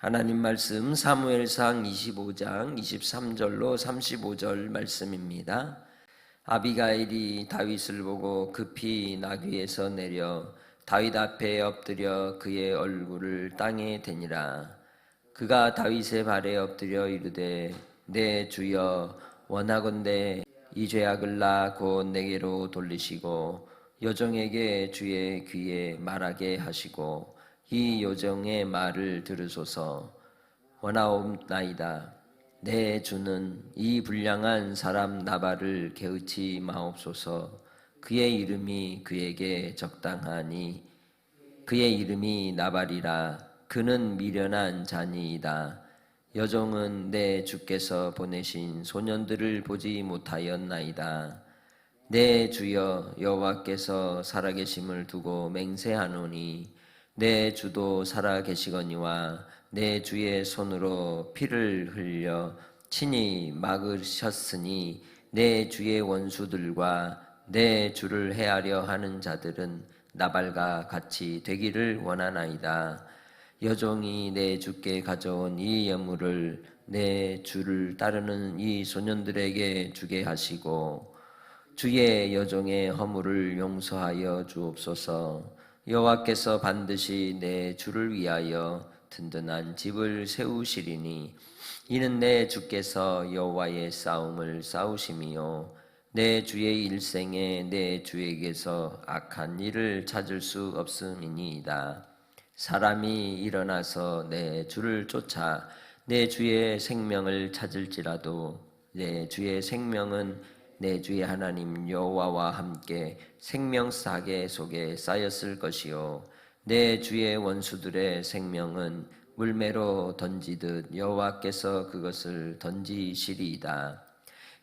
하나님 말씀 사무엘상 25장 23절로 35절 말씀입니다. 아비가일이 다윗을 보고 급히 나귀에서 내려 다윗 앞에 엎드려 그의 얼굴을 땅에 대니라. 그가 다윗의 발에 엎드려 이르되 내 주여 원하건대 이 죄악을 나 곧 내게로 돌리시고 여종에게 주의 귀에 말하게 하시고 이 요정의 말을 들으소서 원하옵나이다. 내 주는 이 불량한 사람 나발을 개의치 마옵소서. 그의 이름이 그에게 적당하니 그의 이름이 나발이라 그는 미련한 자니이다. 여종은 내 주께서 보내신 소년들을 보지 못하였나이다. 내 주여 여호와께서 살아계심을 두고 맹세하노니 내 주도 살아 계시거니와 내 주의 손으로 피를 흘려 친히 막으셨으니 내 주의 원수들과 내 주를 해하려 하는 자들은 나발과 같이 되기를 원하나이다. 여종이 내 주께 가져온 이 예물을 내 주를 따르는 이 소년들에게 주게 하시고 주의 여종의 허물을 용서하여 주옵소서. 여호와께서 반드시 내 주를 위하여 든든한 집을 세우시리니 이는 내 주께서 여호와의 싸움을 싸우심이요 내 주의 일생에 내 주에게서 악한 일을 찾을 수 없음이니이다. 사람이 일어나서 내 주를 쫓아 내 주의 생명을 찾을지라도 내 주의 생명은 내 주의 하나님 여호와와 함께 생명 사계 속에 쌓였을 것이요 내 주의 원수들의 생명은 물매로 던지듯 여호와께서 그것을 던지시리이다.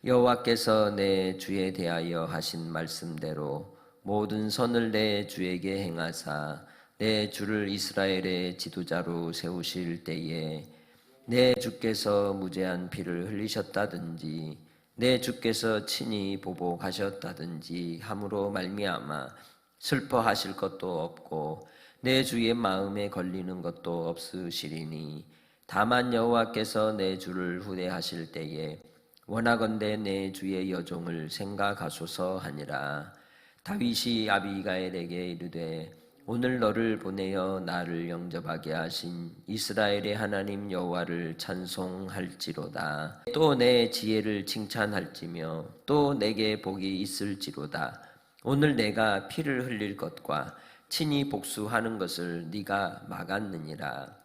여호와께서 내 주에 대하여 하신 말씀대로 모든 선을 내 주에게 행하사 내 주를 이스라엘의 지도자로 세우실 때에 내 주께서 무죄한 피를 흘리셨다든지 내 주께서 친히 보복하셨다든지 함으로 말미암아 슬퍼하실 것도 없고 내 주의 마음에 걸리는 것도 없으시리니 다만 여호와께서 내 주를 후대하실 때에 원하건대 내 주의 여종을 생각하소서 하니라. 다윗이 아비가엘에게 이르되 오늘 너를 보내어 나를 영접하게 하신 이스라엘의 하나님 여호와를 찬송할지로다. 또 내 지혜를 칭찬할지며 또 내게 복이 있을지로다. 오늘 내가 피를 흘릴 것과 친히 복수하는 것을 네가 막았느니라.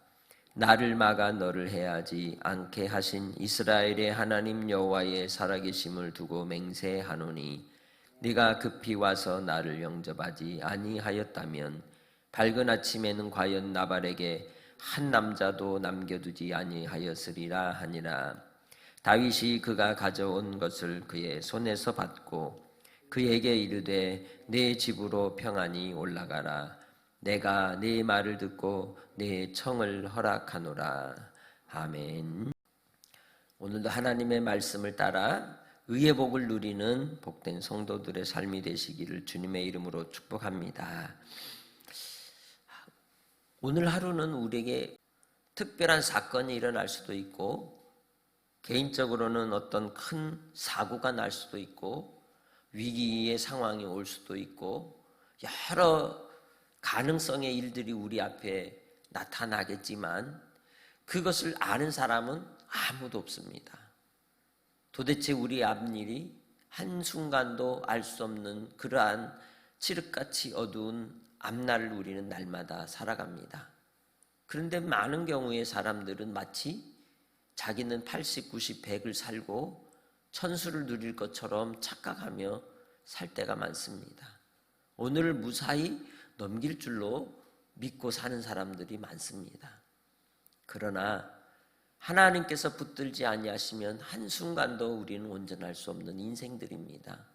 나를 막아 너를 해하지 않게 하신 이스라엘의 하나님 여호와의 살아계심을 두고 맹세하노니 네가 급히 와서 나를 영접하지 아니하였다면 밝은 아침에는 과연 나발에게 한 남자도 남겨두지 아니하였으리라 하니라. 다윗이 그가 가져온 것을 그의 손에서 받고 그에게 이르되 내 집으로 평안히 올라가라. 내가 네 말을 듣고 네 청을 허락하노라. 아멘. 오늘도 하나님의 말씀을 따라 의의 복을 누리는 복된 성도들의 삶이 되시기를 주님의 이름으로 축복합니다. 오늘 하루는 우리에게 특별한 사건이 일어날 수도 있고, 개인적으로는 어떤 큰 사고가 날 수도 있고, 위기의 상황이 올 수도 있고, 여러 가능성의 일들이 우리 앞에 나타나겠지만, 그것을 아는 사람은 아무도 없습니다. 도대체 우리 앞일이 한순간도 알 수 없는 그러한 칠흑같이 어두운 앞날을 우리는 날마다 살아갑니다. 그런데 많은 경우에 사람들은 마치 자기는 80, 90, 100을 살고 천수를 누릴 것처럼 착각하며 살 때가 많습니다. 오늘을 무사히 넘길 줄로 믿고 사는 사람들이 많습니다. 그러나 하나님께서 붙들지 아니하시면 한순간도 우리는 온전할 수 없는 인생들입니다.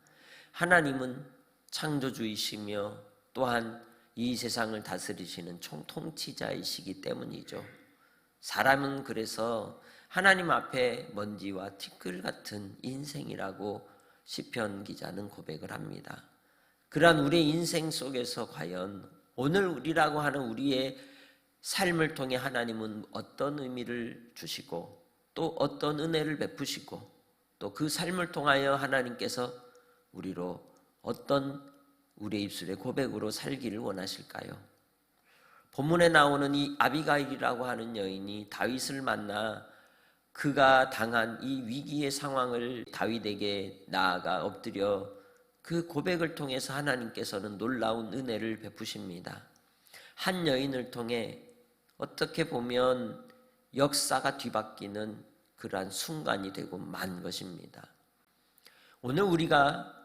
하나님은 창조주이시며 또한 이 세상을 다스리시는 총통치자이시기 때문이죠. 사람은 그래서 하나님 앞에 먼지와 티끌 같은 인생이라고 시편 기자는 고백을 합니다. 그러한 우리의 인생 속에서 과연 오늘 우리라고 하는 우리의 삶을 통해 하나님은 어떤 의미를 주시고 또 어떤 은혜를 베푸시고 또 그 삶을 통하여 하나님께서 우리로 어떤 우리의 입술의 고백으로 살기를 원하실까요? 본문에 나오는 이 아비가일이라고 하는 여인이 다윗을 만나 그가 당한 이 위기의 상황을 다윗에게 나아가 엎드려 그 고백을 통해서 하나님께서는 놀라운 은혜를 베푸십니다. 한 여인을 통해 어떻게 보면 역사가 뒤바뀌는 그러한 순간이 되고 만 것입니다. 오늘 우리가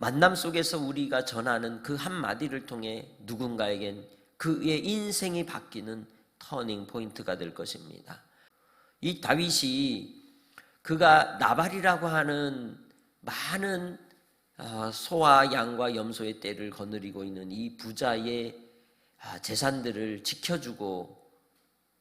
만남 속에서 우리가 전하는 그 한마디를 통해 누군가에겐 그의 인생이 바뀌는 터닝 포인트가 될 것입니다. 이 다윗이 그가 나발이라고 하는 많은 아, 소와 양과 염소의 떼를 거느리고 있는 이 부자의 아, 재산들을 지켜주고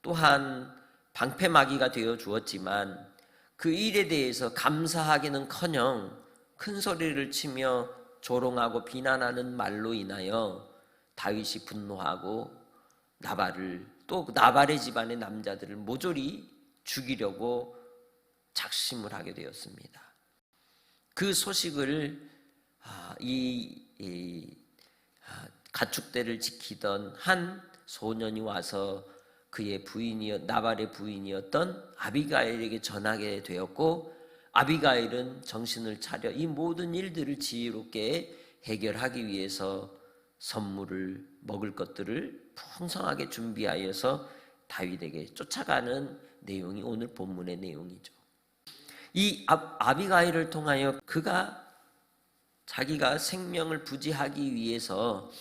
또한 방패막이가 되어 주었지만 그 일에 대해서 감사하기는커녕 큰 소리를 치며 조롱하고 비난하는 말로 인하여 다윗이 분노하고 나발을 또 나발의 집안의 남자들을 모조리 죽이려고 작심을 하게 되었습니다. 그 소식을 아, 이, 이 아, 가축대를 지키던 한 소년이 와서 그의 부인이었 나발의 부인이었던 아비가일에게 전하게 되었고 아비가일은 정신을 차려 이 모든 일들을 지혜롭게 해결하기 위해서 선물을 먹을 것들을 풍성하게 준비하여서 다윗에게 쫓아가는 내용이 오늘 본문의 내용이죠. 이 아 비가일을 통하여 그가 자기가 생명을 부지하기 위해서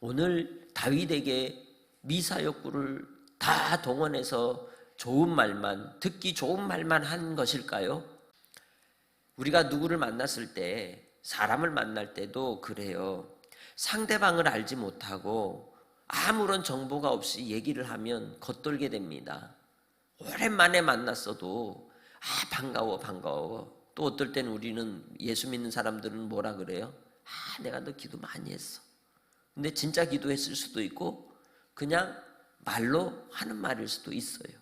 오늘 다윗에게 미사역구를 다 동원해서 좋은 말만 듣기 좋은 말만 한 것일까요? 우리가 누구를 만났을 때 사람을 만날 때도 그래요. 상대방을 알지 못하고 아무런 정보가 없이 얘기를 하면 겉돌게 됩니다. 오랜만에 만났어도 아 반가워 반가워 또 어떨 때는 우리는 예수 믿는 사람들은 뭐라 그래요? 아 내가 너 기도 많이 했어 근데 진짜 기도했을 수도 있고 그냥 말로 하는 말일 수도 있어요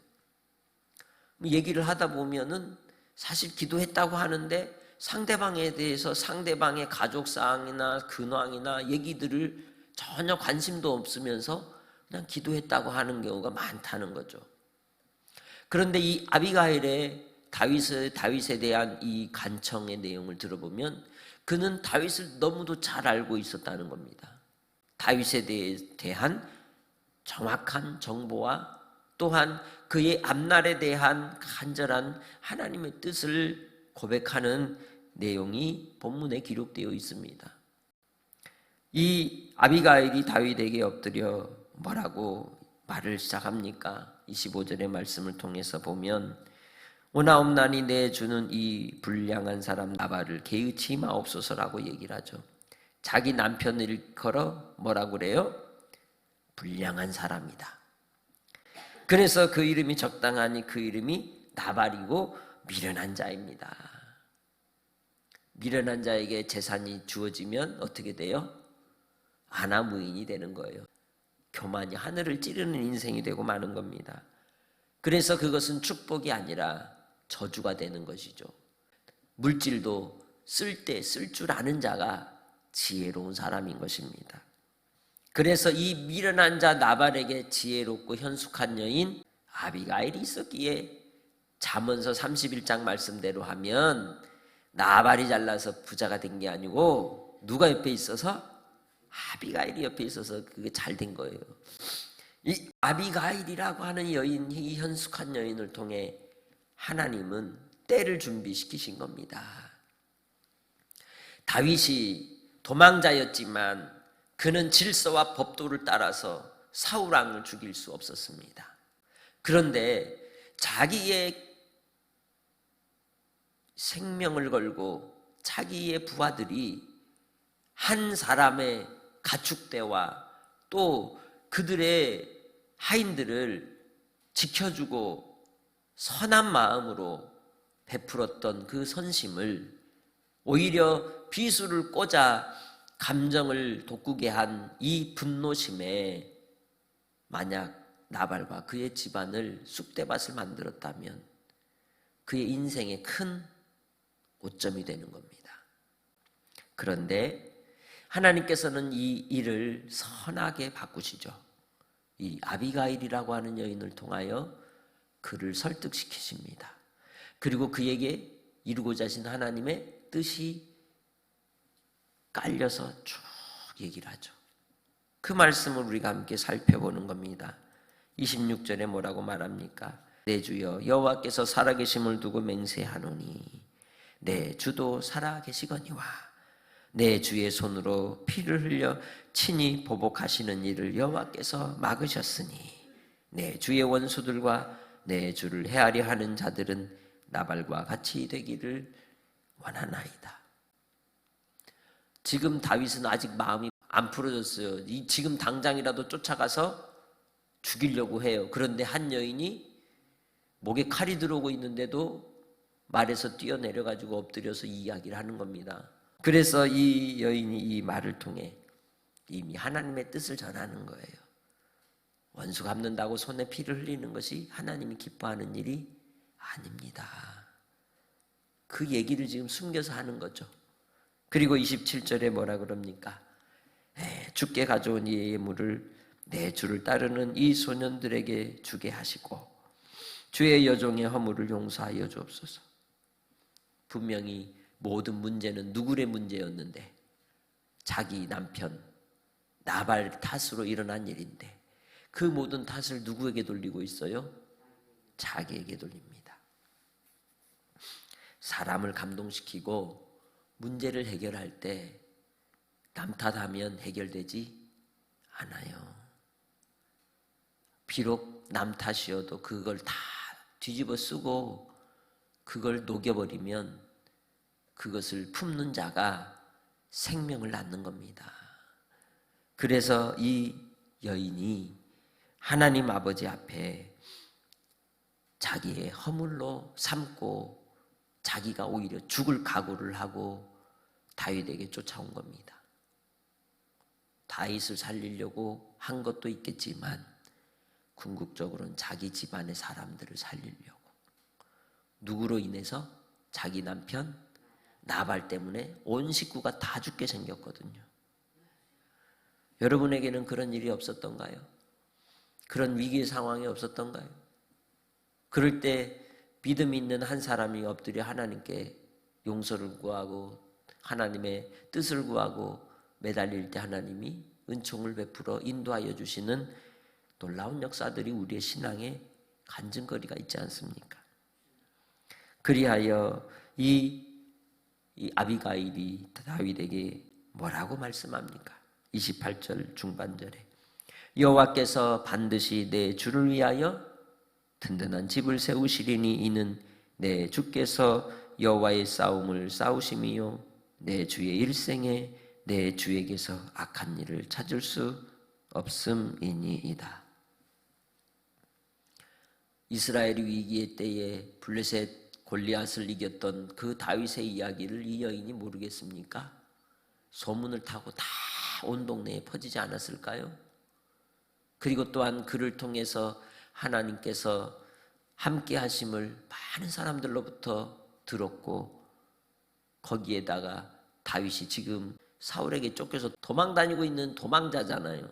얘기를 하다 보면은 사실 기도했다고 하는데 상대방에 대해서 상대방의 가족 사항이나 근황이나 얘기들을 전혀 관심도 없으면서 그냥 기도했다고 하는 경우가 많다는 거죠. 그런데 이 아비가일의 다윗의 다윗에 대한 이 간청의 내용을 들어보면 그는 다윗을 너무도 잘 알고 있었다는 겁니다. 다윗에 대한 정확한 정보와 또한 그의 앞날에 대한 간절한 하나님의 뜻을 고백하는 내용이 본문에 기록되어 있습니다. 이 아비가일이 다윗에게 엎드려 뭐라고 말을 시작합니까? 25절의 말씀을 통해서 보면 오나옵나니 내 주는 이 불량한 사람 나발을 개의치 마옵소서라고 얘기를 하죠. 자기 남편을 일컬어 뭐라고 그래요? 불량한 사람이다. 그래서 그 이름이 적당하니 그 이름이 나발이고 미련한 자입니다. 미련한 자에게 재산이 주어지면 어떻게 돼요? 아나무인이 되는 거예요. 교만이 하늘을 찌르는 인생이 되고 마는 겁니다. 그래서 그것은 축복이 아니라 저주가 되는 것이죠. 물질도 쓸 때 쓸 줄 아는 자가 지혜로운 사람인 것입니다. 그래서 이 미련한 자 나발에게 지혜롭고 현숙한 여인 아비가일이 있었기에 잠언서 31장 말씀대로 하면 나발이 잘나서 부자가 된 게 아니고 누가 옆에 있어서 아비가일이 옆에 있어서 그게 잘 된 거예요. 이 아비가일이라고 하는 여인, 이 현숙한 여인을 통해 하나님은 때를 준비시키신 겁니다. 다윗이 도망자였지만 그는 질서와 법도를 따라서 사울왕을 죽일 수 없었습니다. 그런데 자기의 생명을 걸고 자기의 부하들이 한 사람의 가축대와 또 그들의 하인들을 지켜주고 선한 마음으로 베풀었던 그 선심을 오히려 비수를 꽂아 감정을 돋구게 한 이 분노심에 만약 나발과 그의 집안을 쑥대밭을 만들었다면 그의 인생의 큰 오점이 되는 겁니다. 그런데 하나님께서는 이 일을 선하게 바꾸시죠. 이 아비가일이라고 하는 여인을 통하여 그를 설득시키십니다. 그리고 그에게 이루고자 하신 하나님의 뜻이 깔려서 쭉 얘기를 하죠. 그 말씀을 우리가 함께 살펴보는 겁니다. 26절에 뭐라고 말합니까? 내 주여 여호와께서 살아계심을 두고 맹세하노니 내 주도 살아계시거니와 내 주의 손으로 피를 흘려 친히 보복하시는 일을 여호와께서 막으셨으니 내 주의 원수들과 내 주를 헤아려 하는 자들은 나발과 같이 되기를 원하나이다. 지금 다윗은 아직 마음이 안 풀어졌어요. 이 지금 당장이라도 쫓아가서 죽이려고 해요. 그런데 한 여인이 목에 칼이 들어오고 있는데도 말에서 뛰어내려 가지고 엎드려서 이야기를 하는 겁니다. 그래서 이 여인이 이 말을 통해 이미 하나님의 뜻을 전하는 거예요. 원수 갚는다고 손에 피를 흘리는 것이 하나님이 기뻐하는 일이 아닙니다. 그 얘기를 지금 숨겨서 하는 거죠. 그리고 27절에 뭐라 그럽니까? 에, 주께 가져온 이 예물을 내 주를 따르는 이 소년들에게 주게 하시고 주의 여종의 허물을 용서하여 주옵소서. 분명히 모든 문제는 누구의 문제였는데 자기 남편 나발 탓으로 일어난 일인데 그 모든 탓을 누구에게 돌리고 있어요? 자기에게 돌립니다. 사람을 감동시키고 문제를 해결할 때 남 탓하면 해결되지 않아요. 비록 남 탓이어도 그걸 다 뒤집어 쓰고 그걸 녹여버리면 그것을 품는 자가 생명을 낳는 겁니다. 그래서 이 여인이 하나님 아버지 앞에 자기의 허물로 삼고 자기가 오히려 죽을 각오를 하고 다윗에게 쫓아온 겁니다. 다윗을 살리려고 한 것도 있겠지만 궁극적으로는 자기 집안의 사람들을 살리려고 누구로 인해서 자기 남편 나발 때문에 온 식구가 다 죽게 생겼거든요. 여러분에게는 그런 일이 없었던가요? 그런 위기의 상황이 없었던가요? 그럴 때 믿음 있는 한 사람이 엎드려 하나님께 용서를 구하고 하나님의 뜻을 구하고 매달릴 때 하나님이 은총을 베풀어 인도하여 주시는 놀라운 역사들이 우리의 신앙에 간증거리가 있지 않습니까? 그리하여 이, 이 아비가일이 다윗에게 뭐라고 말씀합니까? 28절 중반절에 여호와께서 반드시 내 주를 위하여 든든한 집을 세우시리니 이는 내 주께서 여호와의 싸움을 싸우심이요 내 주의 일생에 내 주에게서 악한 일을 찾을 수 없음이니이다. 이스라엘 위기의 때에 블레셋 골리앗을 이겼던 그 다윗의 이야기를 이 여인이 모르겠습니까? 소문을 타고 다 온 동네에 퍼지지 않았을까요? 그리고 또한 그를 통해서 하나님께서 함께 하심을 많은 사람들로부터 들었고 거기에다가 다윗이 지금 사울에게 쫓겨서 도망 다니고 있는 도망자잖아요.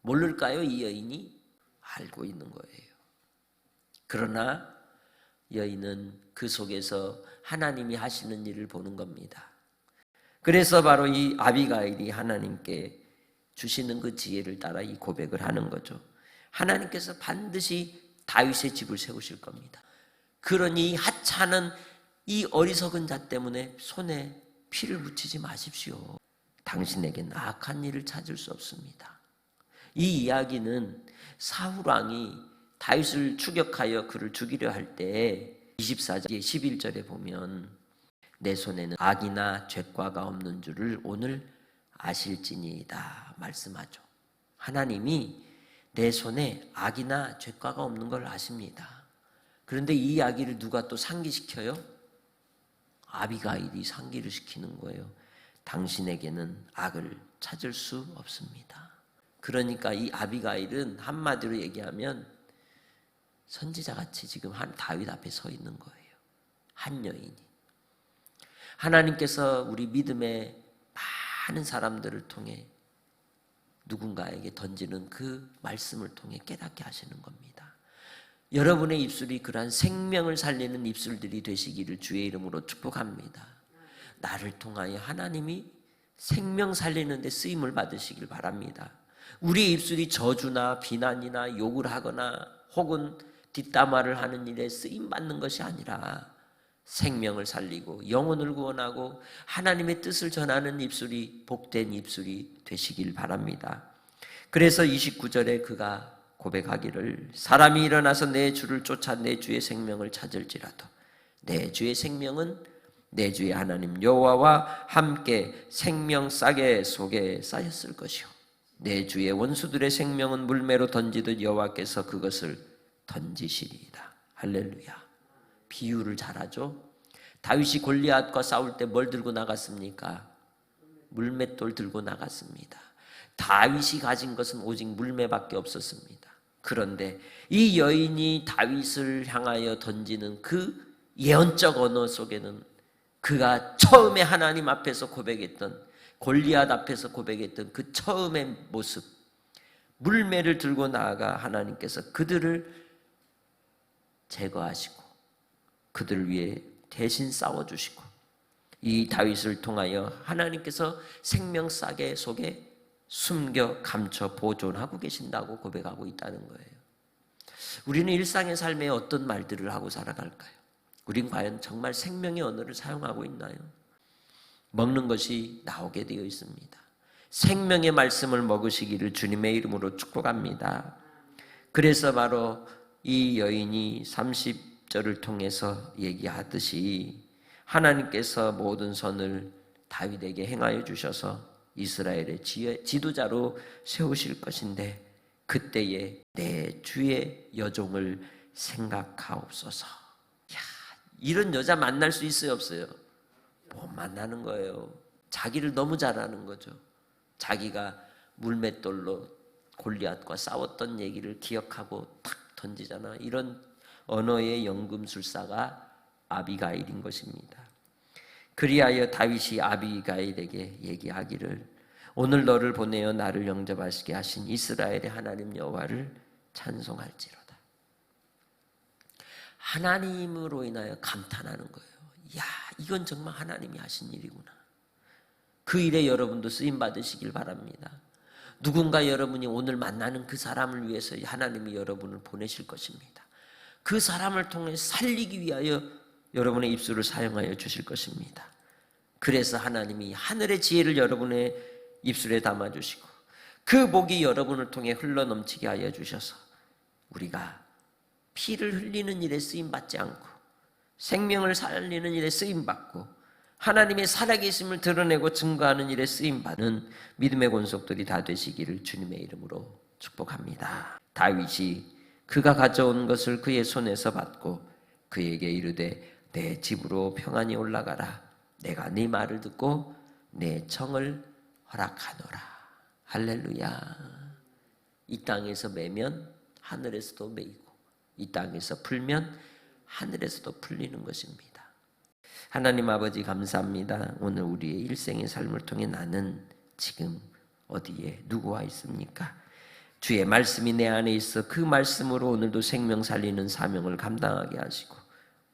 모를까요? 이 여인이 알고 있는 거예요. 그러나 여인은 그 속에서 하나님이 하시는 일을 보는 겁니다. 그래서 바로 이 아비가일이 하나님께 주시는 그 지혜를 따라 이 고백을 하는 거죠. 하나님께서 반드시 다윗의 집을 세우실 겁니다. 그러니 하찮은 이 어리석은 자 때문에 손에 피를 묻히지 마십시오. 당신에게는 악한 일을 찾을 수 없습니다. 이 이야기는 사울 왕이 다윗을 추격하여 그를 죽이려 할 때 24절 11절에 보면 내 손에는 악이나 죄과가 없는 줄을 오늘 아실지니이다 말씀하죠. 하나님이 내 손에 악이나 죄과가 없는 걸 아십니다. 그런데 이 이야기를 누가 또 상기시켜요? 아비가일이 상기를 시키는 거예요. 당신에게는 악을 찾을 수 없습니다. 그러니까 이 아비가일은 한마디로 얘기하면 선지자 같이 지금 한 다윗 앞에 서 있는 거예요. 한 여인이. 하나님께서 우리 믿음의 많은 사람들을 통해 누군가에게 던지는 그 말씀을 통해 깨닫게 하시는 겁니다. 여러분의 입술이 그러한 생명을 살리는 입술들이 되시기를 주의 이름으로 축복합니다. 나를 통하여 하나님이 생명 살리는 데 쓰임을 받으시길 바랍니다. 우리 입술이 저주나 비난이나 욕을 하거나 혹은 뒷담화를 하는 일에 쓰임 받는 것이 아니라 생명을 살리고 영혼을 구원하고 하나님의 뜻을 전하는 입술이 복된 입술이 되시길 바랍니다. 그래서 29절에 그가 고백하기를 사람이 일어나서 내 주를 쫓아 내 주의 생명을 찾을지라도 내 주의 생명은 내 주의 하나님 여호와와 함께 생명 싸게 속에 쌓였을 것이요 내 주의 원수들의 생명은 물매로 던지듯 여호와께서 그것을 던지시리이다. 할렐루야. 비유를 잘하죠. 다윗이 골리앗과 싸울 때 뭘 들고 나갔습니까? 물맷돌 들고 나갔습니다. 다윗이 가진 것은 오직 물매밖에 없었습니다. 그런데 이 여인이 다윗을 향하여 던지는 그 예언적 언어 속에는 그가 처음에 하나님 앞에서 고백했던 골리앗 앞에서 고백했던 그 처음의 모습 물매를 들고 나아가 하나님께서 그들을 제거하시고 그들을 위해 대신 싸워 주시고 이 다윗을 통하여 하나님께서 생명 싸게 속에 숨겨 감춰 보존하고 계신다고 고백하고 있다는 거예요. 우리는 일상의 삶에 어떤 말들을 하고 살아갈까요? 우린 과연 정말 생명의 언어를 사용하고 있나요? 먹는 것이 나오게 되어 있습니다. 생명의 말씀을 먹으시기를 주님의 이름으로 축복합니다. 그래서 바로 이 여인이 30절을 통해서 얘기하듯이 하나님께서 모든 선을 다윗에게 행하여 주셔서 이스라엘의 지도자로 세우실 것인데 그때에 내 주의 여종을 생각하옵소서. 야, 이런 여자 만날 수 있어요, 없어요? 못 만나는 거예요. 자기를 너무 잘하는 거죠. 자기가 물맷돌로 골리앗과 싸웠던 얘기를 기억하고 탁 던지잖아. 이런 언어의 연금술사가 아비가일인 것입니다. 그리하여 다윗이 아비가일에게 얘기하기를 오늘 너를 보내어 나를 영접하시게 하신 이스라엘의 하나님 여호와를 찬송할지로다. 하나님으로 인하여 감탄하는 거예요. 야, 이건 정말 하나님이 하신 일이구나. 그 일에 여러분도 쓰임 받으시길 바랍니다. 누군가 여러분이 오늘 만나는 그 사람을 위해서 하나님이 여러분을 보내실 것입니다. 그 사람을 통해 살리기 위하여 여러분의 입술을 사용하여 주실 것입니다. 그래서 하나님이 하늘의 지혜를 여러분의 입술에 담아주시고 그 복이 여러분을 통해 흘러넘치게 하여 주셔서 우리가 피를 흘리는 일에 쓰임 받지 않고 생명을 살리는 일에 쓰임 받고 하나님의 살아계심을 드러내고 증거하는 일에 쓰임 받는 믿음의 권속들이 다 되시기를 주님의 이름으로 축복합니다. 다윗이 그가 가져온 것을 그의 손에서 받고 그에게 이르되 내 집으로 평안히 올라가라. 내가 네 말을 듣고 내 청을 허락하노라. 할렐루야. 이 땅에서 매면 하늘에서도 매이고 이 땅에서 풀면 하늘에서도 풀리는 것입니다. 하나님 아버지 감사합니다. 오늘 우리의 일생의 삶을 통해 나는 지금 어디에 누구와 있습니까? 주의 말씀이 내 안에 있어 그 말씀으로 오늘도 생명 살리는 사명을 감당하게 하시고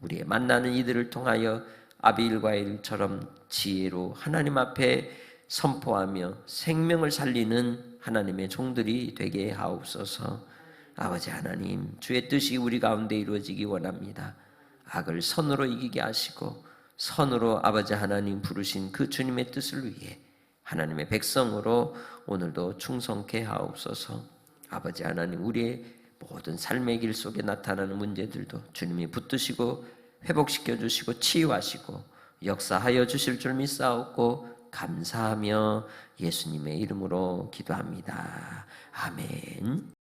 우리의 만나는 이들을 통하여 아비일과 일처럼 지혜로 하나님 앞에 선포하며 생명을 살리는 하나님의 종들이 되게 하옵소서. 아버지 하나님, 주의 뜻이 우리 가운데 이루어지기 원합니다. 악을 선으로 이기게 하시고 선으로 아버지 하나님 부르신 그 주님의 뜻을 위해 하나님의 백성으로 오늘도 충성케 하옵소서. 아버지 하나님, 우리의 모든 삶의 길 속에 나타나는 문제들도 주님이 붙드시고 회복시켜 주시고 치유하시고 역사하여 주실 줄 믿사옵고 감사하며 예수님의 이름으로 기도합니다. 아멘.